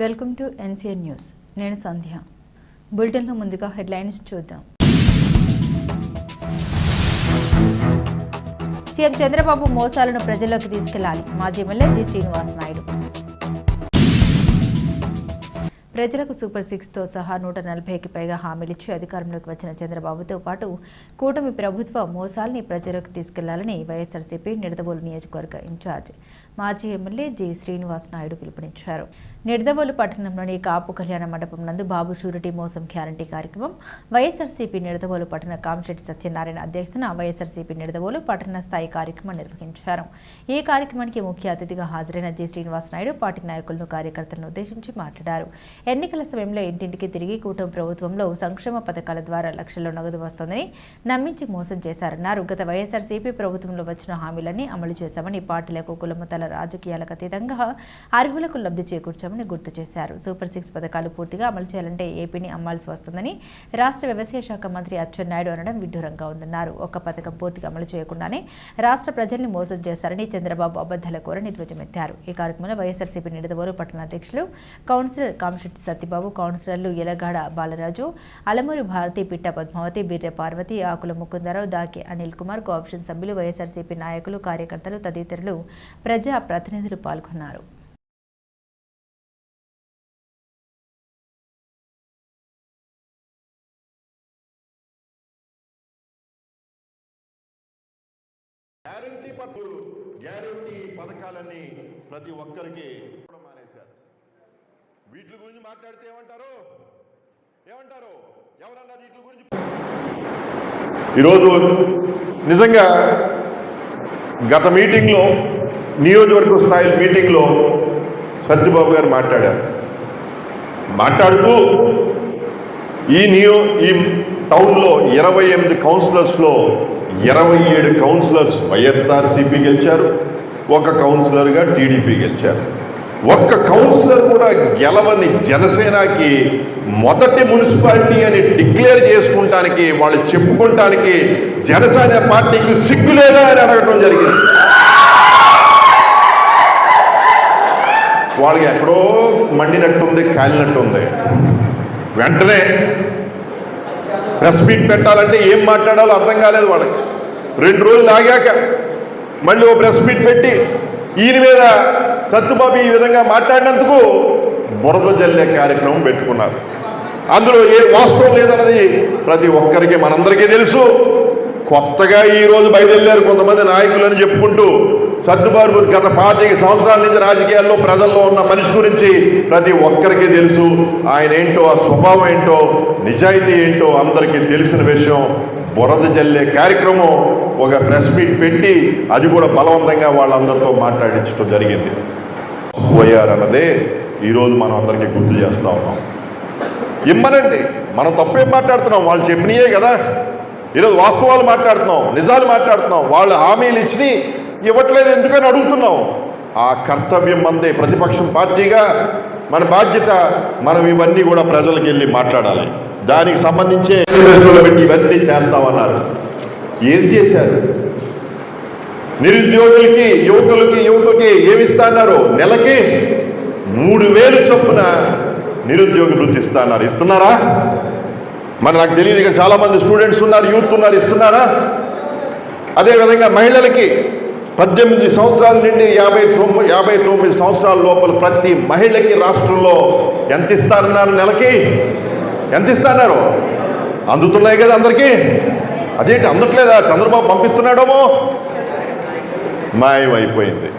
Welcome to NCN news. నేను సంధ్య. బులెటిన్లో ముందుగా హెడ్లైన్స్ చూద్దాం. సీఎం చంద్రబాబు మోసాలను ప్రజల్లోకి తీసుకెళ్ళాలి. మాజీ ఎమ్మెల్యే జి శ్రీనివాస్ నాయుడు. ప్రజలకు సూపర్ సిక్స్తో సహా నూట నలభైకి పైగా హామీలిచ్చి అధికారంలోకి వచ్చిన చంద్రబాబుతో పాటు కూటమి ప్రభుత్వ మోసాల్ని ప్రజలకు తీసుకెళ్ళాలని వైఎస్ఆర్సీపీ నిడదవోలు నియోజకవర్గ ఇన్ఛార్జ్ మాజీ ఎమ్మెల్యే జి శ్రీనివాస్ నాయుడు పిలుపునిచ్చారు. నిడదవోలు పట్టణంలోని కాపు కళ్యాణ మండపం నందు బాబు షూరిటీ మోసం గ్యారంటీ కార్యక్రమం వైఎస్ఆర్సీపీ నిడదవోలు పట్టణ కామశెట్టి సత్యనారాయణ అధ్యక్షతన వైఎస్ఆర్సీపీ నిడదవోలు పట్టణ స్థాయి కార్యక్రమం నిర్వహించారు. ఈ కార్యక్రమానికి ముఖ్య అతిథిగా హాజరైన జి. శ్రీనివాస నాయుడు పార్టీ నాయకులను కార్యకర్తలను ఉద్దేశించి మాట్లాడారు. ఎన్నికల సమయంలో ఇంటింటికి తిరిగి కూటమి ప్రభుత్వంలో సంక్షేమ పథకాల ద్వారా లక్షల్లో నగదు వస్తోందని నమ్మించి మోసం చేశారన్నారు. గత వైఎస్ఆర్సీపీ ప్రభుత్వంలో వచ్చిన హామీలన్నీ అమలు చేశామని పార్టీలకు కులమతాల రాజకీయాలకు అతీతంగా అర్హులకు లబ్ధి చేకూర్చామని గుర్తు చేశారు. సూపర్ సిక్స్ పథకాలు పూర్తిగా అమలు చేయాలంటే ఏపీని అమ్మాల్సి వస్తుందని రాష్ట్ర వ్యవసాయ శాఖ మంత్రి అచ్చెన్నాయుడు అనడం విడ్డూరంగా ఉందన్నారు. ఒక్క పథకం పూర్తిగా అమలు చేయకుండానే రాష్ట్ర ప్రజల్ని మోసం చేశారని చంద్రబాబు అబద్దాల కోరని ధ్వజమెత్తారు ఈ కార్యక్రమంలో వైఎస్ఆర్సీపీ నిడదవోరు పట్టణ అధ్యక్షులు కౌన్సిలర్ కామశెట్టి సత్యబాబు కౌన్సిలర్లు ఎలగాడ బాలరాజు అలమూరి భారతి పిట్ట పద్మావతి బిర్రె పార్వతి ఆకుల ముకుందరావు దాకి అనిల్ కుమార్ కోఆప్షన్ సభ్యులు వైఎస్ఆర్సీపీ నాయకులు కార్యకర్తలు తదితరులు ప్రజా ప్రతినిధులు పాల్గొన్నారు. గ్యారంటీ పద్ధతులు గ్యారంటీ పథకాలన్నీ ప్రతి ఒక్కరికి మానేశారు. వీటి గురించి మాట్లాడితే ఏమంటారు? ఏమంటారు? ఎవరన్నారు వీటి గురించి ఈరోజు నిజంగా గత మీటింగ్లో నియోజకవర్గ స్థాయి మీటింగ్లో సత్యబాబు గారు మాట్లాడారు. మాట్లాడుతూ ఈ నియో ఈ టౌన్లో ఇరవై ఎనిమిది కౌన్సిలర్స్లో ఇరవై ఏడు కౌన్సిలర్స్ వైఎస్ఆర్సీపీ గెలిచారు ఒక కౌన్సిలర్గా టీడీపీ గెలిచారు. ఒక్క కౌన్సిలర్ కూడా గెలవని జనసేనకి మొదటి మున్సిపాలిటీ అని డిక్లేర్ చేసుకుంటానికి వాళ్ళు చెప్పుకుంటానికి జనసేన పార్టీకి సిగ్గు లేదా అని అడగడం జరిగింది. వాళ్ళకి ఎక్కడో మండినట్టుంది కాలినట్టుంది. వెంటనే ప్రెస్ మీట్ పెట్టాలంటే ఏం మాట్లాడాలో అర్థం కాలేదు వాళ్ళకి. రెండు రోజులు ఆగాక మళ్ళీ ఓ ప్రెస్ మీట్ పెట్టి ఈయన మీద సత్తుబాబు ఈ విధంగా మాట్లాడినందుకు బురద జల్లే కార్యక్రమం పెట్టుకున్నారు. అందులో ఏ వాస్తవం లేదన్నది ప్రతి ఒక్కరికి మనందరికీ తెలుసు. కొత్తగా ఈరోజు బయలుదేరారు కొంతమంది నాయకులని చెప్పుకుంటూ సర్దుబాబు గత పాతిక సంవత్సరాల నుంచి రాజకీయాల్లో ప్రజల్లో ఉన్న మనిషి గురించి ప్రతి ఒక్కరికి తెలుసు. ఆయన ఏంటో ఆ స్వభావం ఏంటో నిజాయితీ ఏంటో అందరికీ తెలిసిన విషయం బురద జల్లే కార్యక్రమం. ఒక ప్రెస్ మీట్ పెట్టి అది కూడా బలవంతంగా వాళ్ళందరితో మాట్లాడించడం జరిగింది. పోయారన్నదే ఈరోజు మనం అందరికీ గుర్తు చేస్తూ ఉన్నాం. ఇమ్మనండి మనం తప్పేం మాట్లాడుతున్నాం? వాళ్ళు చెప్పినయే కదా. ఈరోజు వాస్తవాలు మాట్లాడుతున్నాం నిజాలు మాట్లాడుతున్నాం. వాళ్ళు హామీలు ఇచ్చి ఇవ్వట్లేదు ఎందుకని అడుగుతున్నాం? ఆ కర్తవ్యం మందే ప్రతిపక్షం పార్టీగా మన బాధ్యత మనం ఇవన్నీ కూడా ప్రజలకు వెళ్ళి మాట్లాడాలి. దానికి సంబంధించే పెట్టి ఇవన్నీ చేస్తామన్నారు. ఏం చేశారు? నిరుద్యోగులకి యువకులకి యువకులకి ఏమి ఇస్తున్నారు నెలకి మూడు వేలు చొప్పున నిరుద్యోగ వృత్తి ఇస్తున్నారు ఇస్తున్నారా? మరి నాకు తెలియదు ఇక్కడ చాలా మంది స్టూడెంట్స్ ఉన్నారు యూత్ ఉన్నారు ఇస్తున్నారా? అదేవిధంగా మహిళలకి పద్దెనిమిది సంవత్సరాల నుండి యాభై తొమ్మిది యాభై తొమ్మిది సంవత్సరాల లోపల ప్రతి మహిళకి రాష్ట్రంలో ఎంత ఇస్తారన్నారు నెలకి? ఎంత ఇస్తున్నారు అందుతున్నాయి కదా అందరికీ. అదేంటి అందట్లేదా? చంద్రబాబు పంపిస్తున్నాడేమో. మాయమైపోయింది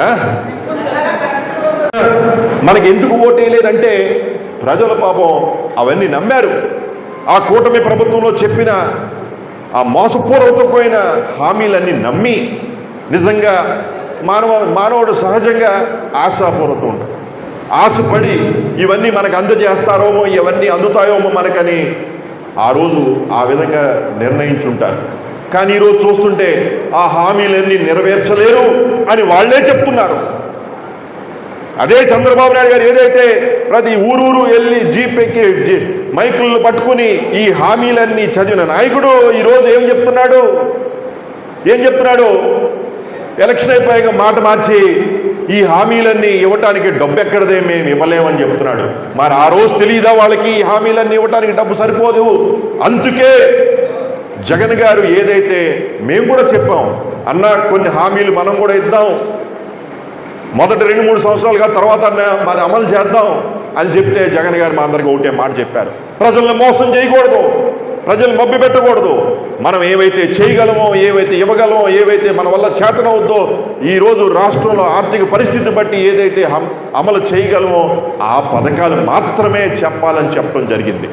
ఆ? మనకి ఎందుకు ఓటేయలేదంటే ప్రజల పాపం అవన్నీ నమ్మారు. ఆ కూటమి ప్రభుత్వంలో చెప్పిన ఆ మోసపూర్వకమైన హామీలన్నీ నమ్మి నిజంగా మానవ మానవుడు సహజంగా ఆశాపూర్వకం ఉంటాడు. ఆశపడి ఇవన్నీ మనకు అందజేస్తారోమో ఇవన్నీ అందుతాయోమో మనకని ఆ రోజు ఆ విధంగా నిర్ణయించుంటారు. కానీ ఈరోజు చూస్తుంటే ఆ హామీలన్నీ నెరవేర్చలేరు అని వాళ్ళే చెప్తున్నారు. అదే చంద్రబాబు నాయుడు గారు ఏదైతే ప్రతి ఊరూరు వెళ్ళి జీప్ జీ- మైకులను పట్టుకుని ఈ హామీలన్నీ చదివిన నాయకుడు ఈరోజు ఏం చెప్తున్నాడు? ఏం చెప్తున్నాడు? ఎలక్షన్ అయిపోయాక మాట మార్చి ఈ హామీలన్నీ ఇవ్వటానికి డబ్బు ఎక్కడదే మేము ఇవ్వలేమని చెప్తున్నాడు. మరి ఆ రోజు తెలియదా వాళ్ళకి ఈ హామీలన్నీ ఇవ్వటానికి డబ్బు సరిపోదు? అందుకే జగన్ గారు ఏదైతే మేము కూడా చెప్పాం అన్న కొన్ని హామీలు మనం కూడా ఇద్దాం. మొదటి రెండు మూడు సంవత్సరాలుగా తర్వాత అన్న- మరి అమలు చేద్దాం అని చెప్తే జగన్ గారు మా అందరికీ ఒకటే మాట చెప్పారు. ప్రజల్ని మోసం చేయకూడదు. ప్రజలు మబ్బి పెట్టకూడదు మనం ఏవైతే చేయగలమో ఏవైతే ఇవ్వగలమో ఏవైతే మన వల్ల చేతనవుద్దో ఈరోజు రాష్ట్రంలో ఆర్థిక పరిస్థితి బట్టి ఏదైతే అమలు చేయగలమో ఆ పథకాలు మాత్రమే చెప్పాలని చెప్పడం జరిగింది.